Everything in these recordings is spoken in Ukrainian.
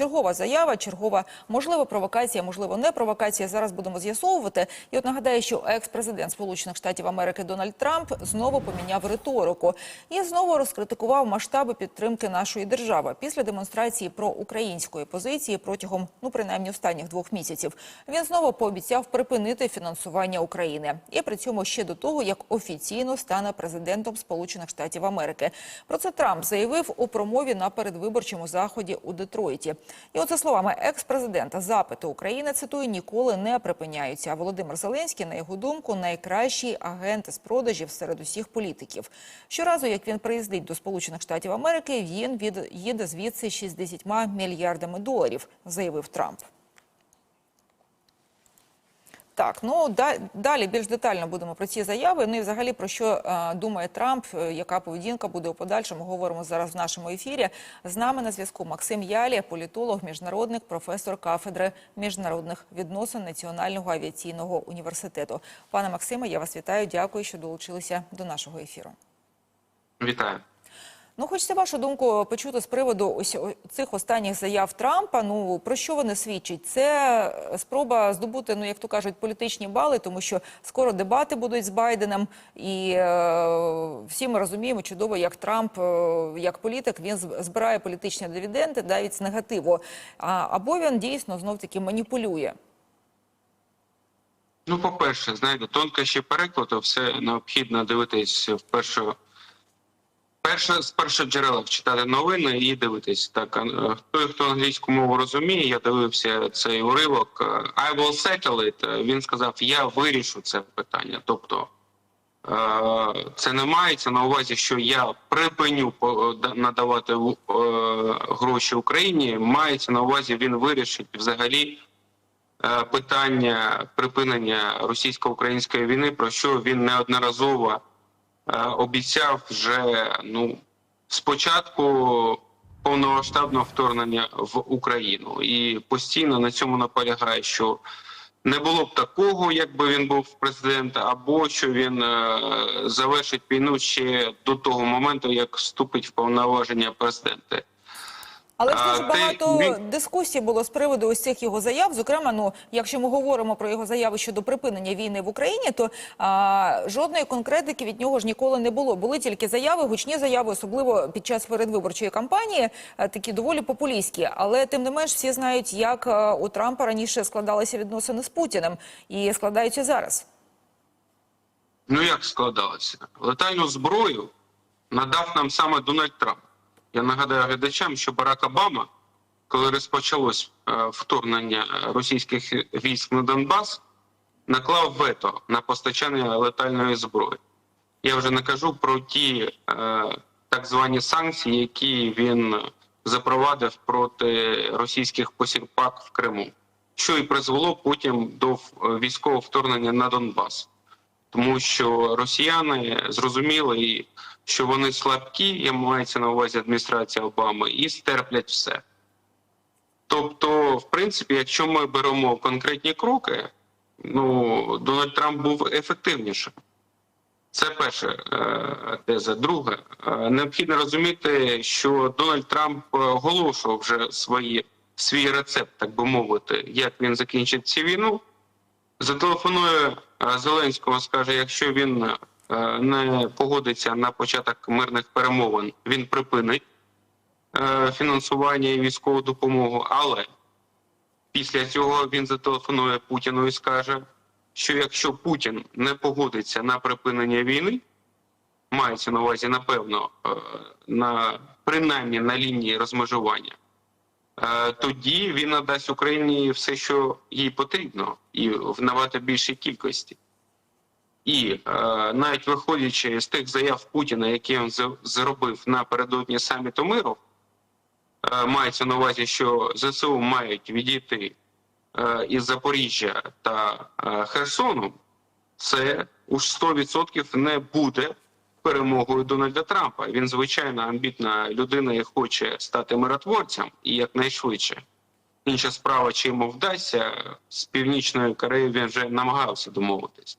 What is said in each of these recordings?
Чергова заява, чергова можливо провокація, можливо, не провокація. Зараз будемо з'ясовувати. І от нагадаю, що екс-президент Сполучених Штатів Америки Дональд Трамп знову поміняв риторику і знову розкритикував масштаби підтримки нашої держави після демонстрації про української позиції протягом ну принаймні останніх двох місяців. Він знову пообіцяв припинити фінансування України і при цьому ще до того, як офіційно стане президентом Сполучених Штатів Америки. Про це Трамп заявив у промові на передвиборчому заході у Детройті. І за словами екс-президента, запити України цитую ніколи не припиняються. А Володимир Зеленський, на його думку, найкращий агент з продажів серед усіх політиків. Щоразу, як він приїздить до Сполучених Штатів Америки, він від їде звідси 60 мільярдами доларів, заявив Трамп. Так, ну далі більш детально будемо про ці заяви. Ну і взагалі про що е, думає Трамп, е, яка поведінка буде у подальшому. Говоримо зараз в нашому ефірі. З нами на зв'язку Максим Ялі, політолог, міжнародник, професор кафедри міжнародних відносин Національного авіаційного університету. Пане Максиме, я вас вітаю. Дякую, що долучилися до нашого ефіру. Вітаю. Ну, хочеться вашу думку почути з приводу ось цих останніх заяв Трампа. Ну про що вони свідчать? Це спроба здобути, ну як то кажуть, політичні бали, тому що скоро дебати будуть з Байденом, і е, всі ми розуміємо чудово, як Трамп, е, як політик, він збирає політичні дивіденди навіть з негативу. А, або він дійсно знов таки маніпулює. Ну, по-перше, знаєте, тонкощі перекладу все необхідно дивитись в першу. Перше з перших джерела читати новини і дивитись. Так, е, той, хто англійську мову розуміє, я дивився цей уривок. е, I will settle it. Він сказав, я вирішу це питання. Тобто е, це не мається на увазі, що я припиню надавати гроші Україні. Мається на увазі, він вирішить взагалі питання припинення російсько-української війни, про що він неодноразово обіцяв вже ну спочатку повномасштабного вторгнення в Україну і постійно на цьому наполягає, що не було б такого, якби він був президентом, або що він е, завершить війну ще до того моменту, як вступить в повноваження президента. Але ж дуже багато дискусій було з приводу ось цих його заяв. Зокрема, ну якщо ми говоримо про його заяви щодо припинення війни в Україні, то а, жодної конкретики від нього ж ніколи не було. Були тільки заяви, гучні заяви, особливо під час передвиборчої кампанії, а, такі доволі популістські. Але тим не менш всі знають, як а, у Трампа раніше складалися відносини з Путіним і складаються зараз. Ну як складалося? Летальну зброю надав нам саме Дональд Трамп. Я нагадаю глядачам, що Барак Обама, коли розпочалось е, вторгнення е, російських військ на Донбас, наклав вето на постачання летальної зброї. Я вже не кажу про ті е, так звані санкції, які він запровадив проти російських посіпак в Криму, що і призвело потім до е, військового вторгнення на Донбас тому що росіяни зрозуміли, що вони слабкі, і мається на увазі адміністрація Обами, і стерплять все. Тобто, в принципі, якщо ми беремо конкретні кроки, ну Дональд Трамп був ефективнішим. Це перша е, теза. Друге, е, необхідно розуміти, що Дональд Трамп оголошував вже свої, свій рецепт, так би мовити, як він закінчить цю війну. Зателефонує Зеленського, скаже, якщо він е, не погодиться на початок мирних перемовин, він припинить е, фінансування і військову допомогу. Але після цього він зателефонує Путіну і скаже, що якщо Путін не погодиться на припинення війни, мається на увазі, напевно, е, на принаймні на лінії розмежування. Тоді він надасть Україні все, що їй потрібно, і в набагато більшій кількості. І е, навіть виходячи з тих заяв Путіна, які він зробив напередодні саміту миру, е, мається на увазі, що ЗСУ мають відійти е, із Запоріжжя та е, Херсону, це уж 100% не буде перемогою Дональда Трампа. Він звичайно амбітна людина і хоче стати миротворцем і якнайшвидше. Інша справа, чи йому вдасться з північною Кореєю він вже намагався домовитись,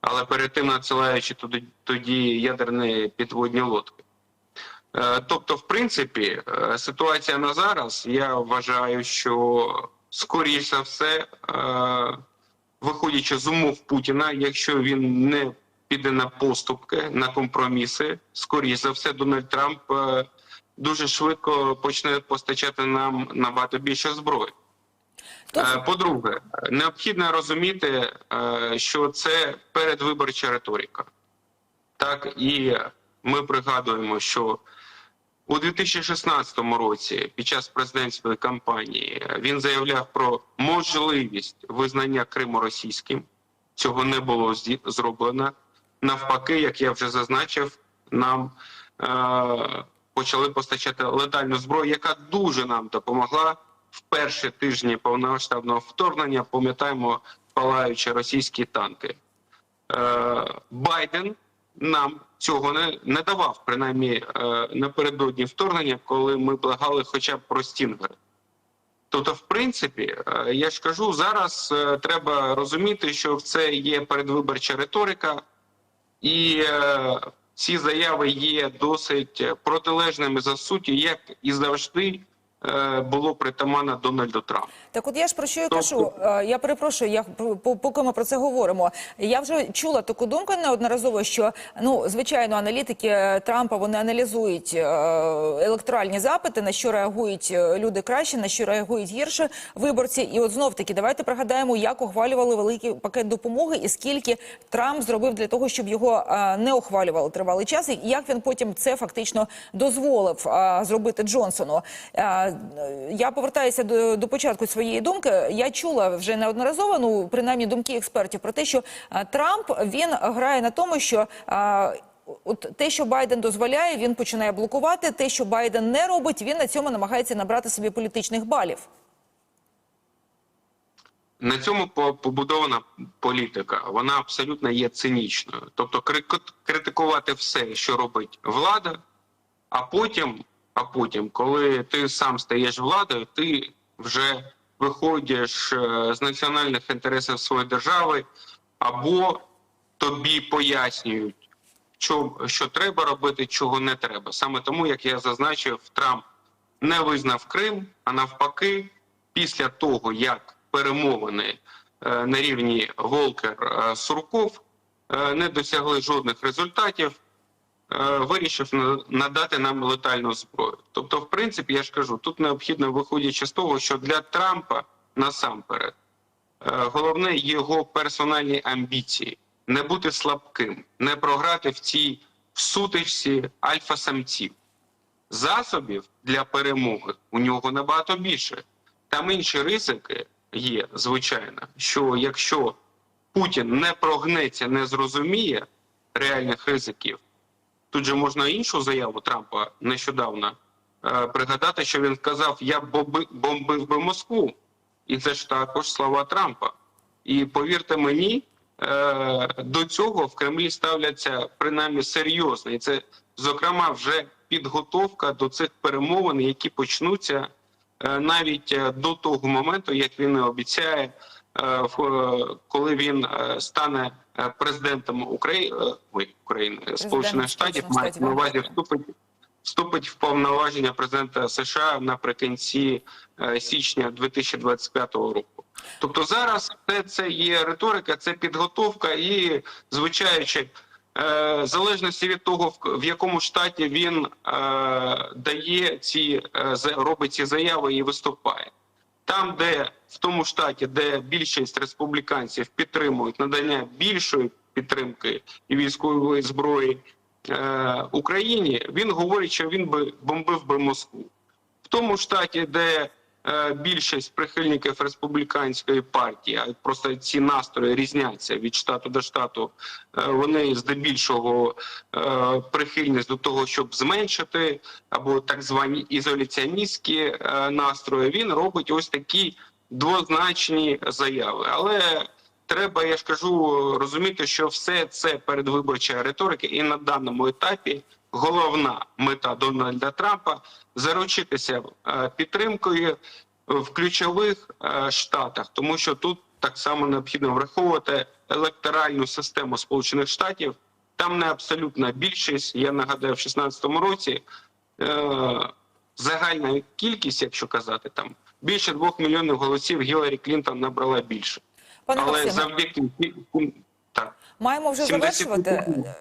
але перед тим надсилаючи туди тоді ядерні підводні лодки. Е, Тобто, в принципі, е, ситуація на зараз, я вважаю, що скоріше за все, е, виходячи з умов Путіна, якщо він не піде на поступки, на компроміси, скоріше за все, Дональд Трамп е, дуже швидко почне постачати нам набагато більше зброї. Е, По-друге, необхідно розуміти, е, що це передвиборча риторика. Так і ми пригадуємо, що у 2016 році, під час президентської кампанії, він заявляв про можливість визнання Криму російським. Цього не було зроблено. Навпаки, як я вже зазначив, нам е- почали постачати летальну зброю, яка дуже нам допомогла в перші тижні повномасштабного вторгнення. Пам'ятаємо палаючі російські танки. Е- Байден нам цього не, не давав, принаймні е, напередодні вторгнення, коли ми благали хоча б про стінгери. Тобто, в принципі, е, я ж кажу, зараз е, треба розуміти, що це є передвиборча риторика, і е, ці заяви є досить протилежними за суті, як і завжди. е, було притаманно Дональду Трампу. Так, от я ж про що я Тобто- кажу. Е, Я перепрошую, я по- по- поки ми про це говоримо. Я вже чула таку думку неодноразово, що ну звичайно, аналітики е, Трампа вони аналізують е, електоральні запити, на що реагують е, люди краще, на що реагують гірше виборці. І от знов таки, давайте пригадаємо, як ухвалювали великий пакет допомоги, і скільки Трамп зробив для того, щоб його е, не ухвалювали тривалий час, і як він потім це фактично дозволив е, зробити Джонсону. Я повертаюся до, до початку своєї думки. Я чула вже неодноразово, ну принаймні думки експертів про те, що Трамп він грає на тому, що От те, що Байден дозволяє, він починає блокувати. Те, що Байден не робить, він на цьому намагається набрати собі політичних балів. На цьому побудована політика. Вона абсолютно є цинічною. Тобто критикувати все, що робить влада, а потім, а потім, коли ти сам стаєш владою, ти вже виходиш е, з національних інтересів своєї держави, або тобі пояснюють, що, що треба робити, чого не треба. Саме тому, як я зазначив, Трамп не визнав Крим, а навпаки, після того, як перемовини е, на рівні Волкер-Сурков е, не досягли жодних результатів, вирішив на- надати нам летальну зброю. Тобто, в принципі, я ж кажу, тут необхідно виходячи з того, що для Трампа насамперед е, головне його персональні амбіції не бути слабким, не програти в цій сутичці альфа-самців. Засобів для перемоги у нього набагато більше. Там інші ризики є, звичайно, що якщо Путін не прогнеться, не зрозуміє реальних ризиків, тут же можна іншу заяву Трампа нещодавно е, пригадати, що він сказав: Я бомбив би Москву. І це ж також слова Трампа. І повірте мені, е, до цього в Кремлі ставляться принаймні серйозно. І це, зокрема, вже підготовка до цих перемовин, які почнуться е, навіть до того моменту, як він обіцяє, коли він стане президентом України, ой, України Сполучених Штатів, Сполучених Штатів на увазі вступить вступить в повноваження президента США наприкінці е, січня 2025 року. Тобто зараз все це є риторика, це підготовка, і звичаючи е, в залежності від того, в- якому штаті він е, дає ці е, робить ці заяви і виступає. Там, де в тому штаті, де більшість республіканців підтримують надання більшої підтримки і військової зброї е, Україні, він говорить, що він би бомбив би Москву. В тому штаті, де більшість прихильників республіканської партії, а просто ці настрої різняться від штату до штату, е, вони здебільшого е, прихильність до того, щоб зменшити або так звані ізоляціоністські е, настрої. Він робить ось такі двозначні заяви. Але треба, я ж кажу, розуміти, що все це передвиборча риторика, і на даному етапі головна мета Дональда Трампа заручитися е, підтримкою в ключових е, штатах, тому що тут так само необхідно враховувати електоральну систему Сполучених Штатів. Там не абсолютна більшість. Я нагадаю, в 16-му році е, загальна кількість, якщо казати, там більше двох мільйонів голосів Гіларі Клінтон набрала більше. Пане Але завдяки так. маємо вже 70 завершувати.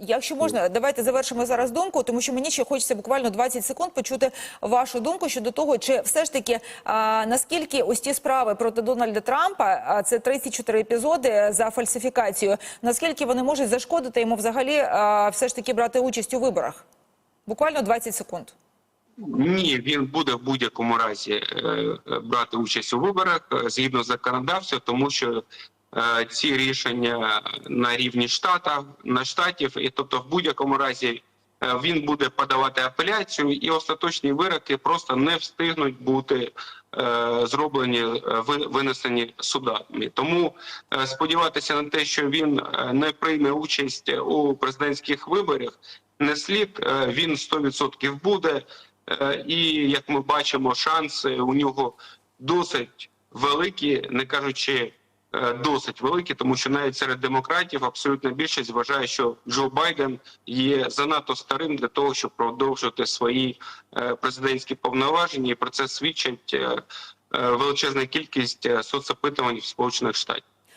Якщо можна, давайте завершимо зараз думку, тому що мені ще хочеться буквально 20 секунд почути вашу думку щодо того, чи все ж таки а, наскільки ось ті справи проти Дональда Трампа, а це 34 епізоди за фальсифікацію, наскільки вони можуть зашкодити йому взагалі а, все ж таки брати участь у виборах? Буквально 20 секунд. Ні, він буде в будь-якому разі е, брати участь у виборах е, згідно законодавства, тому що ці рішення на рівні штата на штатів, і тобто в будь-якому разі е, він буде подавати апеляцію, і остаточні вироки просто не встигнуть бути е, зроблені е, ви- винесені судами. Тому е, сподіватися на те, що він е, не прийме участь у президентських виборах, не слід. Е, Він 100% буде. Е, І як ми бачимо, шанси у нього досить великі, не кажучи е, досить великі, тому що навіть серед демократів абсолютна більшість вважає, що Джо Байден є занадто старим для того, щоб продовжувати свої е, президентські повноваження, і про це свідчить е, е, величезна кількість е, соцопитувань в Сполучених Штатів.